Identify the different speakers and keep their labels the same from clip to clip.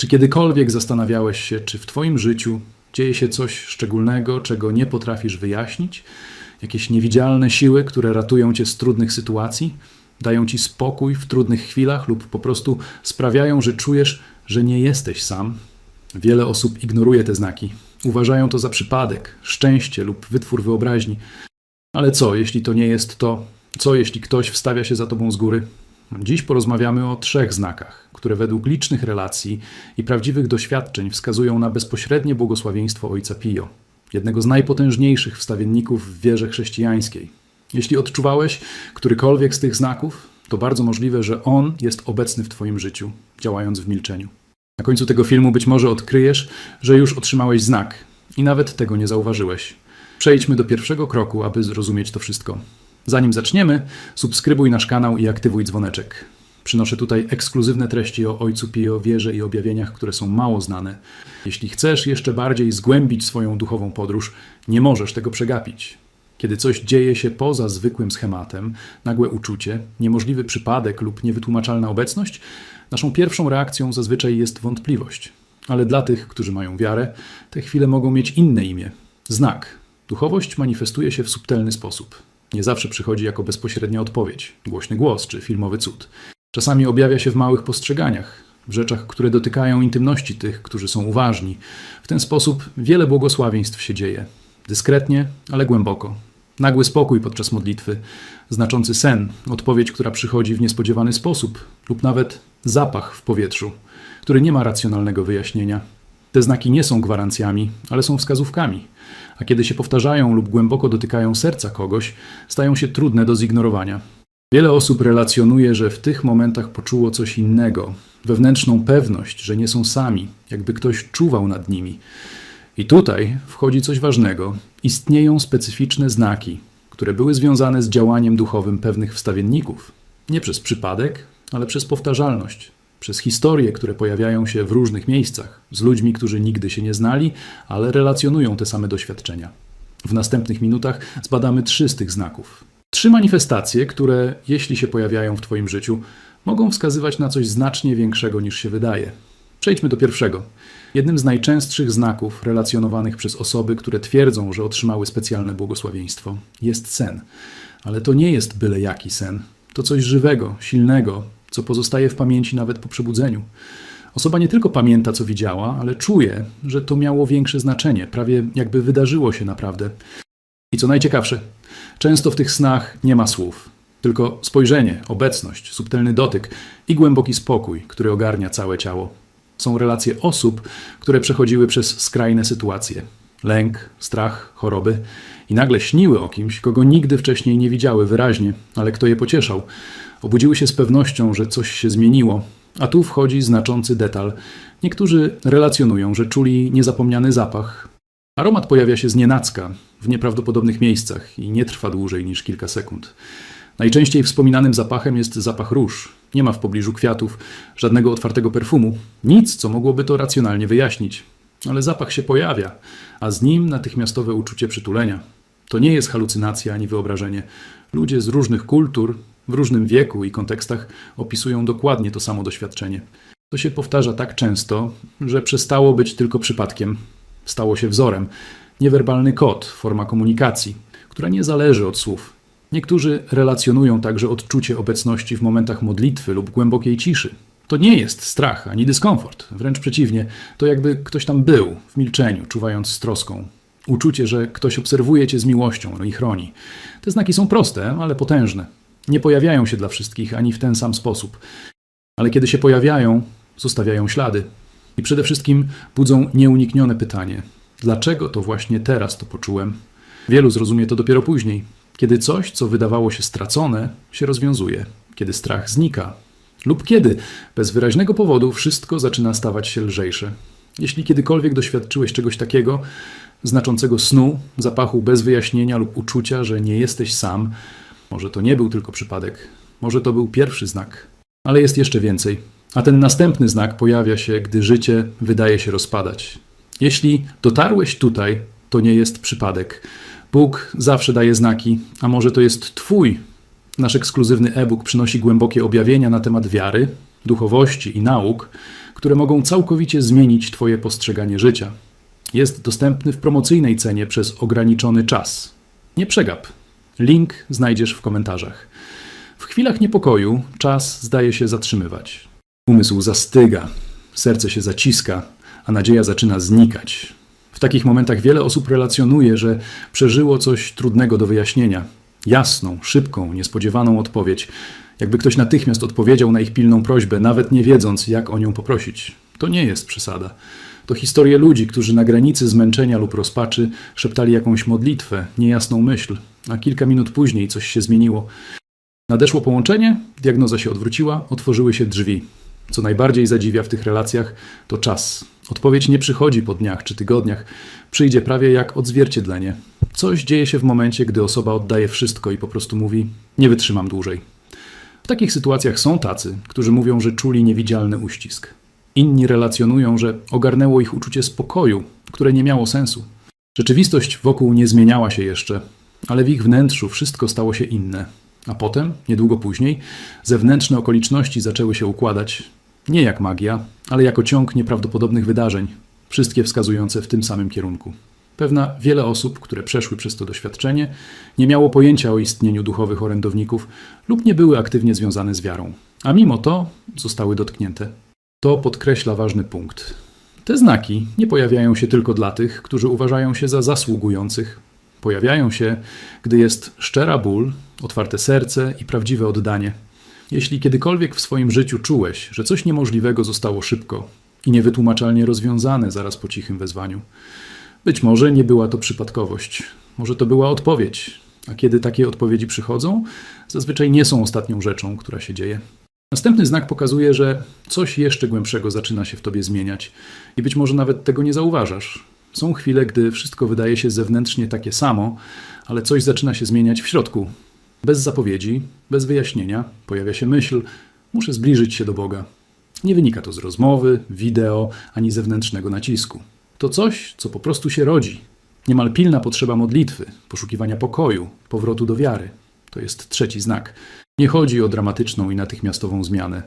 Speaker 1: Czy kiedykolwiek zastanawiałeś się, czy w Twoim życiu dzieje się coś szczególnego, czego nie potrafisz wyjaśnić? Jakieś niewidzialne siły, które ratują Cię z trudnych sytuacji, dają Ci spokój w trudnych chwilach lub po prostu sprawiają, że czujesz, że nie jesteś sam? Wiele osób ignoruje te znaki. Uważają to za przypadek, szczęście lub wytwór wyobraźni. Ale co, jeśli to nie jest to? Co, jeśli ktoś wstawia się za tobą z góry? Dziś porozmawiamy o trzech znakach, które według licznych relacji i prawdziwych doświadczeń wskazują na bezpośrednie błogosławieństwo Ojca Pio, jednego z najpotężniejszych wstawienników w wierze chrześcijańskiej. Jeśli odczuwałeś którykolwiek z tych znaków, to bardzo możliwe, że On jest obecny w Twoim życiu, działając w milczeniu. Na końcu tego filmu być może odkryjesz, że już otrzymałeś znak i nawet tego nie zauważyłeś. Przejdźmy do pierwszego kroku, aby zrozumieć to wszystko. Zanim zaczniemy, subskrybuj nasz kanał i aktywuj dzwoneczek. Przynoszę tutaj ekskluzywne treści o Ojcu Pio, wierze i objawieniach, które są mało znane. Jeśli chcesz jeszcze bardziej zgłębić swoją duchową podróż, nie możesz tego przegapić. Kiedy coś dzieje się poza zwykłym schematem, nagłe uczucie, niemożliwy przypadek lub niewytłumaczalna obecność, naszą pierwszą reakcją zazwyczaj jest wątpliwość. Ale dla tych, którzy mają wiarę, te chwile mogą mieć inne imię znak. Duchowość manifestuje się w subtelny sposób. Nie zawsze przychodzi jako bezpośrednia odpowiedź, głośny głos czy filmowy cud. Czasami objawia się w małych postrzeganiach, w rzeczach, które dotykają intymności tych, którzy są uważni. W ten sposób wiele błogosławieństw się dzieje. Dyskretnie, ale głęboko. Nagły spokój podczas modlitwy, znaczący sen, odpowiedź, która przychodzi w niespodziewany sposób, lub nawet zapach w powietrzu, który nie ma racjonalnego wyjaśnienia. Te znaki nie są gwarancjami, ale są wskazówkami, a kiedy się powtarzają lub głęboko dotykają serca kogoś, stają się trudne do zignorowania. Wiele osób relacjonuje, że w tych momentach poczuło coś innego, wewnętrzną pewność, że nie są sami, jakby ktoś czuwał nad nimi. I tutaj wchodzi coś ważnego. Istnieją specyficzne znaki, które były związane z działaniem duchowym pewnych wstawienników. Nie przez przypadek, ale przez powtarzalność, przez historie, które pojawiają się w różnych miejscach, z ludźmi, którzy nigdy się nie znali, ale relacjonują te same doświadczenia. W następnych minutach zbadamy trzy z tych znaków. Trzy manifestacje, które, jeśli się pojawiają w Twoim życiu, mogą wskazywać na coś znacznie większego niż się wydaje. Przejdźmy do pierwszego. Jednym z najczęstszych znaków relacjonowanych przez osoby, które twierdzą, że otrzymały specjalne błogosławieństwo, jest sen. Ale to nie jest byle jaki sen. To coś żywego, silnego, co pozostaje w pamięci nawet po przebudzeniu. Osoba nie tylko pamięta, co widziała, ale czuje, że to miało większe znaczenie, prawie jakby wydarzyło się naprawdę. I co najciekawsze, często w tych snach nie ma słów, tylko spojrzenie, obecność, subtelny dotyk i głęboki spokój, który ogarnia całe ciało. Są relacje osób, które przechodziły przez skrajne sytuacje lęk, strach, choroby i nagle śniły o kimś, kogo nigdy wcześniej nie widziały wyraźnie, ale kto je pocieszał. Obudziły się z pewnością, że coś się zmieniło, a tu wchodzi znaczący detal. Niektórzy relacjonują, że czuli niezapomniany zapach. Aromat pojawia się znienacka, w nieprawdopodobnych miejscach i nie trwa dłużej niż kilka sekund. Najczęściej wspominanym zapachem jest zapach róż. Nie ma w pobliżu kwiatów, żadnego otwartego perfumu, nic, co mogłoby to racjonalnie wyjaśnić. Ale zapach się pojawia, a z nim natychmiastowe uczucie przytulenia. To nie jest halucynacja ani wyobrażenie. Ludzie z różnych kultur, w różnym wieku i kontekstach opisują dokładnie to samo doświadczenie. To się powtarza tak często, że przestało być tylko przypadkiem, stało się wzorem. Niewerbalny kod, forma komunikacji, która nie zależy od słów. Niektórzy relacjonują także odczucie obecności w momentach modlitwy lub głębokiej ciszy. To nie jest strach ani dyskomfort, wręcz przeciwnie, to jakby ktoś tam był, w milczeniu, czuwając z troską. Uczucie, że ktoś obserwuje cię z miłością no i chroni. Te znaki są proste, ale potężne. Nie pojawiają się dla wszystkich ani w ten sam sposób. Ale kiedy się pojawiają, zostawiają ślady. I przede wszystkim budzą nieuniknione pytanie: dlaczego to właśnie teraz to poczułem? Wielu zrozumie to dopiero później, kiedy coś, co wydawało się stracone, się rozwiązuje, kiedy strach znika, lub kiedy, bez wyraźnego powodu, wszystko zaczyna stawać się lżejsze. Jeśli kiedykolwiek doświadczyłeś czegoś takiego, znaczącego snu, zapachu bez wyjaśnienia lub uczucia, że nie jesteś sam, może to nie był tylko przypadek, może to był pierwszy znak, ale jest jeszcze więcej. A ten następny znak pojawia się, gdy życie wydaje się rozpadać. Jeśli dotarłeś tutaj, to nie jest przypadek. Bóg zawsze daje znaki, a może to jest Twój. Nasz ekskluzywny e-book przynosi głębokie objawienia na temat wiary, duchowości i nauk, które mogą całkowicie zmienić Twoje postrzeganie życia. Jest dostępny w promocyjnej cenie przez ograniczony czas. Nie przegap. Link znajdziesz w komentarzach. W chwilach niepokoju czas zdaje się zatrzymywać. Umysł zastyga, serce się zaciska, a nadzieja zaczyna znikać. W takich momentach wiele osób relacjonuje, że przeżyło coś trudnego do wyjaśnienia. Jasną, szybką, niespodziewaną odpowiedź, jakby ktoś natychmiast odpowiedział na ich pilną prośbę, nawet nie wiedząc, jak o nią poprosić. To nie jest przesada. To historie ludzi, którzy na granicy zmęczenia lub rozpaczy szeptali jakąś modlitwę, niejasną myśl, a kilka minut później coś się zmieniło. Nadeszło połączenie, diagnoza się odwróciła, otworzyły się drzwi. Co najbardziej zadziwia w tych relacjach, to czas. Odpowiedź nie przychodzi po dniach czy tygodniach, przyjdzie prawie jak odzwierciedlenie. Coś dzieje się w momencie, gdy osoba oddaje wszystko i po prostu mówi: Nie wytrzymam dłużej. W takich sytuacjach są tacy, którzy mówią, że czuli niewidzialny uścisk. Inni relacjonują, że ogarnęło ich uczucie spokoju, które nie miało sensu. Rzeczywistość wokół nie zmieniała się jeszcze, ale w ich wnętrzu wszystko stało się inne. A potem, niedługo później, zewnętrzne okoliczności zaczęły się układać nie jak magia, ale jako ciąg nieprawdopodobnych wydarzeń, wszystkie wskazujące w tym samym kierunku. Pewna wiele osób, które przeszły przez to doświadczenie, nie miało pojęcia o istnieniu duchowych orędowników lub nie były aktywnie związane z wiarą, a mimo to zostały dotknięte. To podkreśla ważny punkt. Te znaki nie pojawiają się tylko dla tych, którzy uważają się za zasługujących. Pojawiają się, gdy jest szczera ból, otwarte serce i prawdziwe oddanie. Jeśli kiedykolwiek w swoim życiu czułeś, że coś niemożliwego zostało szybko i niewytłumaczalnie rozwiązane zaraz po cichym wezwaniu, być może nie była to przypadkowość, może to była odpowiedź, a kiedy takie odpowiedzi przychodzą, zazwyczaj nie są ostatnią rzeczą, która się dzieje. Następny znak pokazuje, że coś jeszcze głębszego zaczyna się w tobie zmieniać i być może nawet tego nie zauważasz. Są chwile, gdy wszystko wydaje się zewnętrznie takie samo, ale coś zaczyna się zmieniać w środku. Bez zapowiedzi, bez wyjaśnienia pojawia się myśl: muszę zbliżyć się do Boga. Nie wynika to z rozmowy, wideo ani zewnętrznego nacisku. To coś, co po prostu się rodzi. Niemal pilna potrzeba modlitwy, poszukiwania pokoju, powrotu do wiary. To jest trzeci znak. Nie chodzi o dramatyczną i natychmiastową zmianę.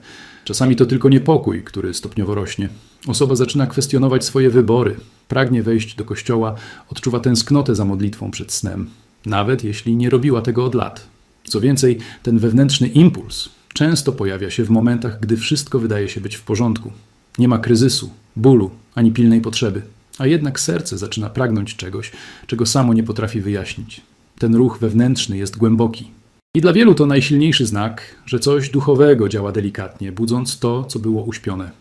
Speaker 1: Czasami to tylko niepokój, który stopniowo rośnie. Osoba zaczyna kwestionować swoje wybory, pragnie wejść do kościoła, odczuwa tęsknotę za modlitwą przed snem, nawet jeśli nie robiła tego od lat. Co więcej, ten wewnętrzny impuls często pojawia się w momentach, gdy wszystko wydaje się być w porządku. Nie ma kryzysu, bólu ani pilnej potrzeby, a jednak serce zaczyna pragnąć czegoś, czego samo nie potrafi wyjaśnić. Ten ruch wewnętrzny jest głęboki. I dla wielu to najsilniejszy znak, że coś duchowego działa delikatnie, budząc to, co było uśpione.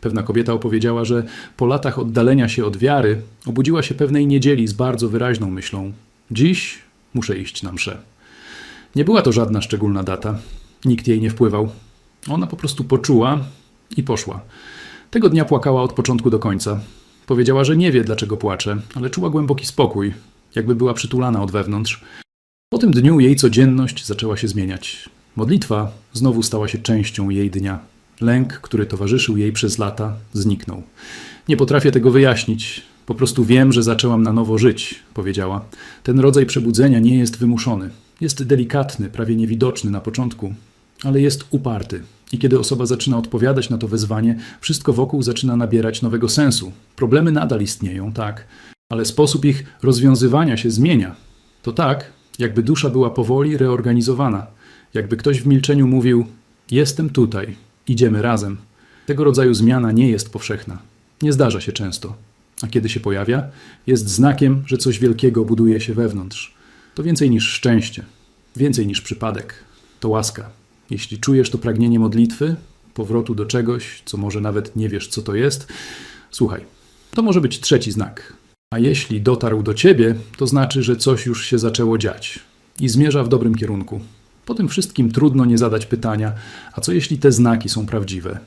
Speaker 1: Pewna kobieta opowiedziała, że po latach oddalenia się od wiary obudziła się pewnej niedzieli z bardzo wyraźną myślą: Dziś muszę iść na mszę. Nie była to żadna szczególna data, nikt jej nie wpływał. Ona po prostu poczuła i poszła. Tego dnia płakała od początku do końca. Powiedziała, że nie wie, dlaczego płacze, ale czuła głęboki spokój, jakby była przytulana od wewnątrz. Tym dniu jej codzienność zaczęła się zmieniać. Modlitwa znowu stała się częścią jej dnia. Lęk, który towarzyszył jej przez lata, zniknął. Nie potrafię tego wyjaśnić. Po prostu wiem, że zaczęłam na nowo żyć, powiedziała. Ten rodzaj przebudzenia nie jest wymuszony. Jest delikatny, prawie niewidoczny na początku, ale jest uparty. I kiedy osoba zaczyna odpowiadać na to wezwanie, wszystko wokół zaczyna nabierać nowego sensu. Problemy nadal istnieją, tak, ale sposób ich rozwiązywania się zmienia. To tak, jakby dusza była powoli reorganizowana, jakby ktoś w milczeniu mówił: Jestem tutaj, idziemy razem. Tego rodzaju zmiana nie jest powszechna. Nie zdarza się często. A kiedy się pojawia, jest znakiem, że coś wielkiego buduje się wewnątrz. To więcej niż szczęście, więcej niż przypadek. To łaska. Jeśli czujesz to pragnienie modlitwy, powrotu do czegoś, co może nawet nie wiesz, co to jest, słuchaj, to może być trzeci znak. A jeśli dotarł do ciebie, to znaczy, że coś już się zaczęło dziać i zmierza w dobrym kierunku. Po tym wszystkim trudno nie zadać pytania: a co jeśli te znaki są prawdziwe?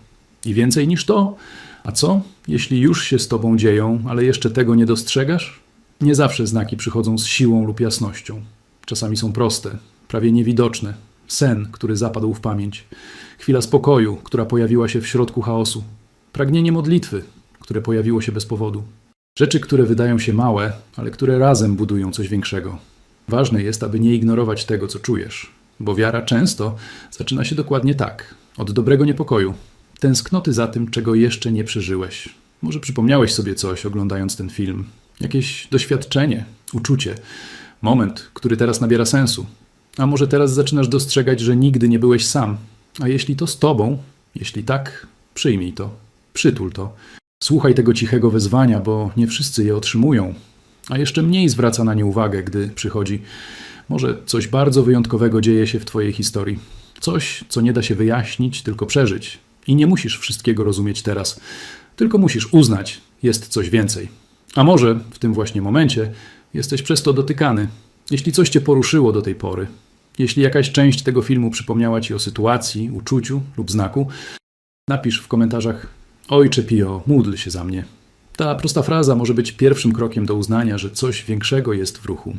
Speaker 1: I więcej niż to, a co jeśli już się z tobą dzieją, ale jeszcze tego nie dostrzegasz? Nie zawsze znaki przychodzą z siłą lub jasnością. Czasami są proste, prawie niewidoczne. Sen, który zapadł w pamięć, chwila spokoju, która pojawiła się w środku chaosu, pragnienie modlitwy, które pojawiło się bez powodu. Rzeczy, które wydają się małe, ale które razem budują coś większego. Ważne jest, aby nie ignorować tego, co czujesz, bo wiara często zaczyna się dokładnie tak od dobrego niepokoju, tęsknoty za tym, czego jeszcze nie przeżyłeś. Może przypomniałeś sobie coś, oglądając ten film, jakieś doświadczenie, uczucie, moment, który teraz nabiera sensu. A może teraz zaczynasz dostrzegać, że nigdy nie byłeś sam. A jeśli to z tobą, jeśli tak, przyjmij to, przytul to. Słuchaj tego cichego wezwania, bo nie wszyscy je otrzymują, a jeszcze mniej zwraca na nie uwagę, gdy przychodzi. Może coś bardzo wyjątkowego dzieje się w Twojej historii. Coś, co nie da się wyjaśnić, tylko przeżyć. I nie musisz wszystkiego rozumieć teraz, tylko musisz uznać, jest coś więcej. A może w tym właśnie momencie jesteś przez to dotykany. Jeśli coś Cię poruszyło do tej pory, jeśli jakaś część tego filmu przypomniała Ci o sytuacji, uczuciu lub znaku, napisz w komentarzach: Ojcze Pio, módl się za mnie. Ta prosta fraza może być pierwszym krokiem do uznania, że coś większego jest w ruchu.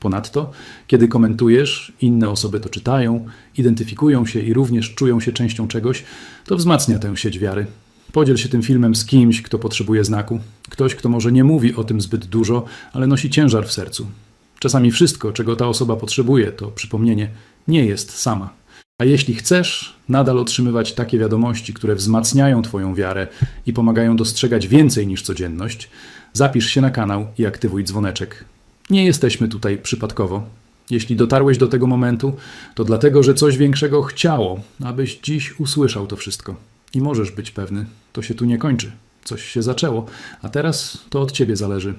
Speaker 1: Ponadto, kiedy komentujesz, inne osoby to czytają, identyfikują się i również czują się częścią czegoś, to wzmacnia tę sieć wiary. Podziel się tym filmem z kimś, kto potrzebuje znaku. Ktoś, kto może nie mówi o tym zbyt dużo, ale nosi ciężar w sercu. Czasami wszystko, czego ta osoba potrzebuje, to przypomnienie, nie jest sama. A jeśli chcesz nadal otrzymywać takie wiadomości, które wzmacniają Twoją wiarę i pomagają dostrzegać więcej niż codzienność, zapisz się na kanał i aktywuj dzwoneczek. Nie jesteśmy tutaj przypadkowo. Jeśli dotarłeś do tego momentu, to dlatego, że coś większego chciało, abyś dziś usłyszał to wszystko. I możesz być pewny, to się tu nie kończy. Coś się zaczęło, a teraz to od Ciebie zależy.